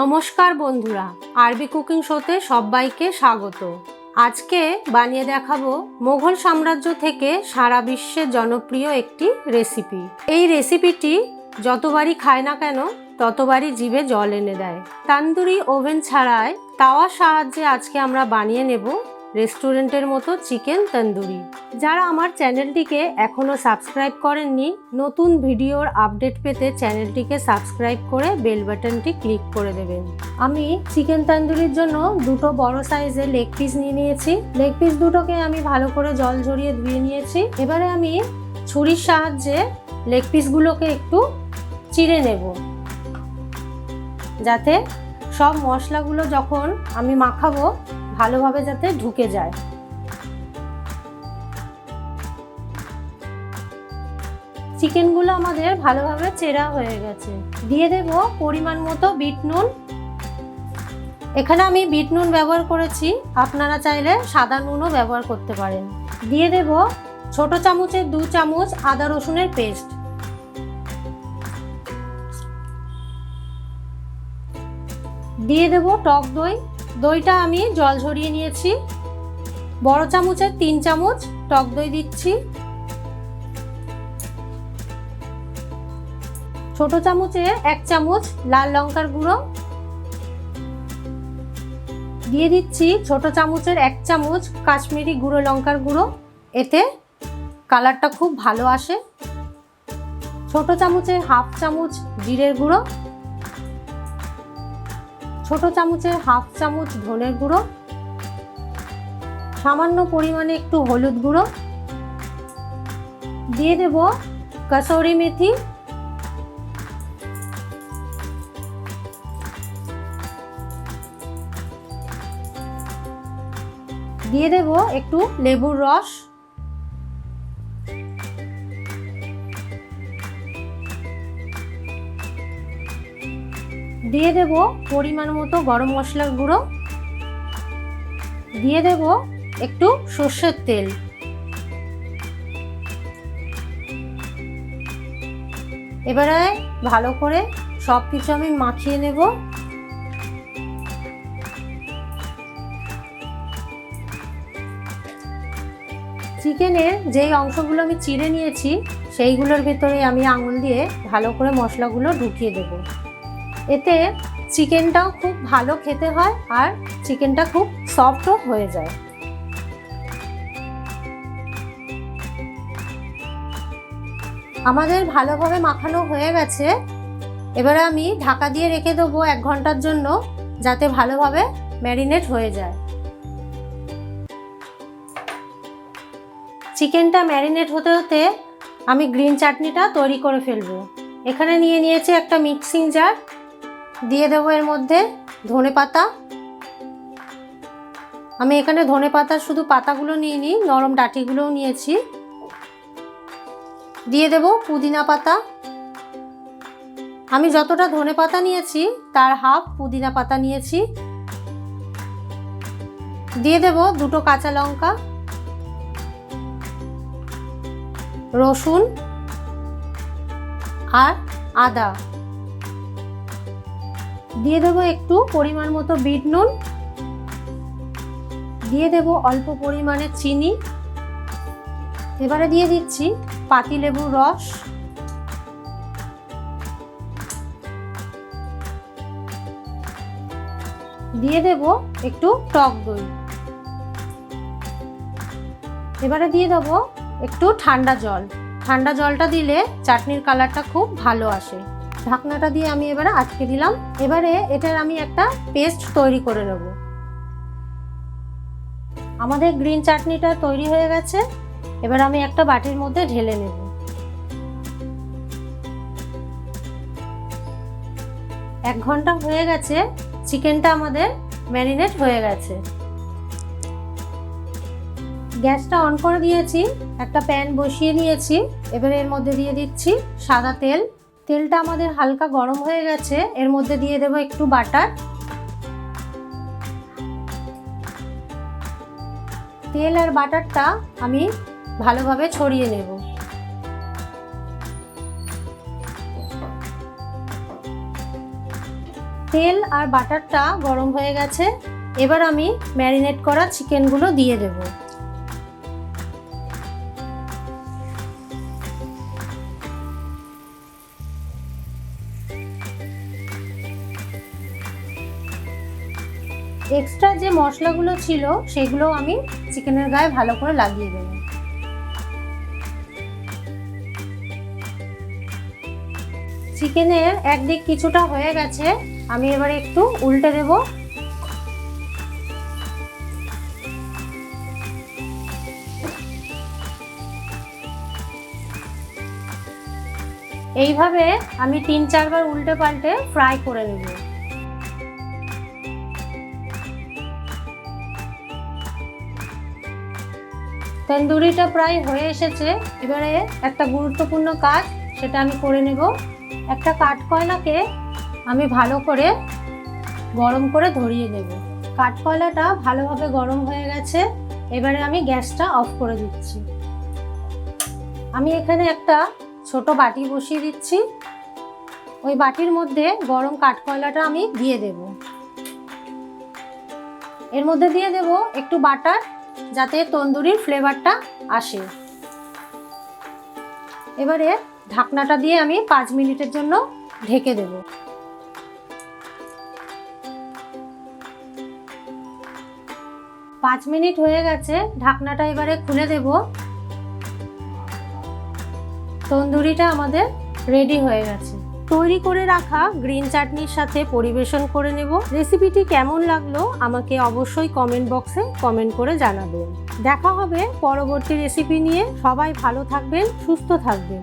নমস্কার বন্ধুরা, আরবি কুকিং শোতে সবাইকে স্বাগত। আজকে বানিয়ে দেখাবো মোঘল সাম্রাজ্য থেকে সারা বিশ্বে জনপ্রিয় একটি রেসিপি। এই রেসিপিটি যতবারই খায় না কেন, ততবারই জিভে জল এনে দেয়। তান্দুরি ওভেন ছাড়াই তাওয়ার সাহায্যে আজকে আমরা বানিয়ে নেব রেস্টুরেন্টের মতো চিকেন তন্দুরি। যারা আমার চ্যানেলটিকে এখনও সাবস্ক্রাইব করেননি, নতুন ভিডিওর আপডেট পেতে চ্যানেলটিকে সাবস্ক্রাইব করে বেল বাটনটি ক্লিক করে দেবেন। আমি চিকেন তন্দুরির জন্য দুটো বড় সাইজের লেগ পিস নিয়ে নিয়েছি। লেগ পিস দুটোকে আমি ভালো করে জল ঝরিয়ে ধুয়ে নিয়েছি। এবারে আমি ছুরির সাহায্যে লেগ পিসগুলোকে একটু চিড়ে নেব। যাতে সব মশলাগুলো যখন আমি মাখাবো ভালোভাবে যাতে ঢুকে যায়। চিকেনগুলো আমাদের ভালোভাবে চেরা হয়ে গেছে। দিয়ে দেব পরিমাণ মতো বিট নুন। এখানে আমি বিট নুন ব্যবহার করেছি। আপনারা চাইলে সাদা নুনও ব্যবহার করতে পারেন। দিয়ে দেব ছোট চামচের দু চামচ আদা রসুনের পেস্ট। দিয়ে দেব টক দই। দইটা আমি জল ঝরিয়ে নিয়েছি। বড় চামচের তিন চামচ টক দই দিচ্ছি। ছোট চামচে এক চামচ লাল লঙ্কার গুঁড়ো। দিয়ে দিচ্ছি ছোট চামচের এক চামচ কাশ্মীরি গুঁড়ো লঙ্কার গুঁড়ো। এতে কালারটা খুব ভালো আসে। ছোট চামচে হাফ চামচ জিরের গুঁড়ো। ছোট চামচের হাফ চামচ ধনের গুঁড়ো, সামান্য পরিমাণে একটু হলুদ গুঁড়ো, দিয়ে দেব কসৌরি মেথি, দিয়ে দেব একটু লেবুর রস দিয়ে দেব পরিমাণ মতো গরম মশলার গুঁড়ো। দিয়ে দেব একটু সর্ষের তেল। এবারে ভালো করে সব কিছু আমি মাখিয়ে নেব। চিকেনের যেই অংশগুলো আমি চিড়ে নিয়েছি, সেইগুলোর ভেতরে আমি আঙুল দিয়ে ভালো করে মশলাগুলো ঢুকিয়ে দেবো। এতে চিকেনটাও খুব ভালো খেতে হয় আর চিকেনটা খুব সফটও হয়ে যায়। আমাদের ভালোভাবে মাখানো হয়ে গেছে। এবারে আমি ঢাকা দিয়ে রেখে দেবো এক ঘণ্টার জন্য যাতে ভালোভাবে ম্যারিনেট হয়ে যায়। চিকেনটা ম্যারিনেট হতে হতে আমি গ্রিন চাটনিটা তৈরি করে ফেলব। এখানে নিয়ে নিয়েছি একটা মিক্সিং জার। দিয়ে দেবো এর মধ্যে ধনে পাতা। আমি এখানে ধনে পাতার শুধু পাতাগুলো নিয়ে নিই, নরম ডাঁটিগুলোও নিয়েছি। দিয়ে দেব পুদিনা পাতা। আমি যতটা ধনে পাতা নিয়েছি, তার হাফ পুদিনা পাতা নিয়েছি। দিয়ে দেব দুটো কাঁচা লঙ্কা, রসুন আর আদা। দিয়ে দেবো একটু পরিমাণ মতো বিট নুন। দিয়ে দেব অল্প পরিমাণে চিনি। এবারে দিয়ে দিচ্ছি পাতি লেবুর রস। দিয়ে দেব একটু টক দই। এবারে দিয়ে দেবো একটু ঠান্ডা জল। ঠান্ডা জলটা দিলে চাটনির কালারটা খুব ভালো আসে। ঢাকনাটা দিয়ে আমি এবারে আটকে দিলাম। এবারে এটার আমি একটা পেস্ট তৈরি করে নেব। আমাদের গ্রিন চাটনিটা তৈরি হয়ে গেছে। এবার আমি একটা বাটির মধ্যে ঢেলে নেব। এক ঘণ্টা হয়ে গেছে। চিকেনটা আমাদের ম্যারিনেট হয়ে গেছে। গ্যাসটা অন করে দিয়েছি। একটা প্যান বসিয়ে নিয়েছি। এবারে এর মধ্যে দিয়ে দিচ্ছি সাদা তেল। তেলটা আমাদের হালকা গরম হয়ে গেছে। এর মধ্যে দিয়ে দেবো একটু বাটার। তেল আর বাটারটা আমি ভালোভাবে ছড়িয়ে নেব। তেল আর বাটারটা গরম হয়ে গেছে। এবার আমি ম্যারিনেট করা চিকেনগুলো দিয়ে দেব। এক্সট্রা যে মশলাগুলো ছিল, সেগুলো আমি চিকেনের গায়ে ভালো করে লাগিয়ে দেবো। চিকেনের একদিক কিছুটা হয়ে গেছে, আমি এবারে একটু উল্টে দেব। এইভাবে আমি তিন চারবার উল্টে পাল্টে ফ্রাই করে নেব। তন্দুরিটা প্রায় হয়ে এসেছে। এবারে একটা গুরুত্বপূর্ণ কাজ, সেটা আমি করে নেব। একটা কাঠকয়লাকে আমি ভালো করে গরম করে ধরিয়ে দেব কাঠকয়লাটা ভালোভাবে গরম হয়ে গেছে। এবারে আমি গ্যাসটা অফ করে দিচ্ছি। আমি এখানে একটা ছোট বাটি বসিয়ে দিচ্ছি। ওই বাটির মধ্যে গরম কাঠকয়লাটা আমি দিয়ে দেব। এর মধ্যে দিয়ে দেব একটু বাটার যাতে তন্দুরির ফ্লেভারটা আসে। এবারে ঢাকনাটা দিয়ে আমি পাঁচ মিনিটের জন্য ঢেকে দেব। পাঁচ মিনিট হয়ে গেছে, ঢাকনাটা এবারে খুলে দেব। তন্দুরিটা আমাদের রেডি হয়ে গেছে। তৈরি করে রাখা গ্রিন চাটনির সাথে পরিবেশন করে নেব। রেসিপিটি কেমন লাগল আমাকে অবশ্যই কমেন্ট বক্সে কমেন্ট করে জানাবেন। দেখা হবে পরবর্তী রেসিপি নিয়ে। সবাই ভালো থাকবেন, সুস্থ থাকবেন।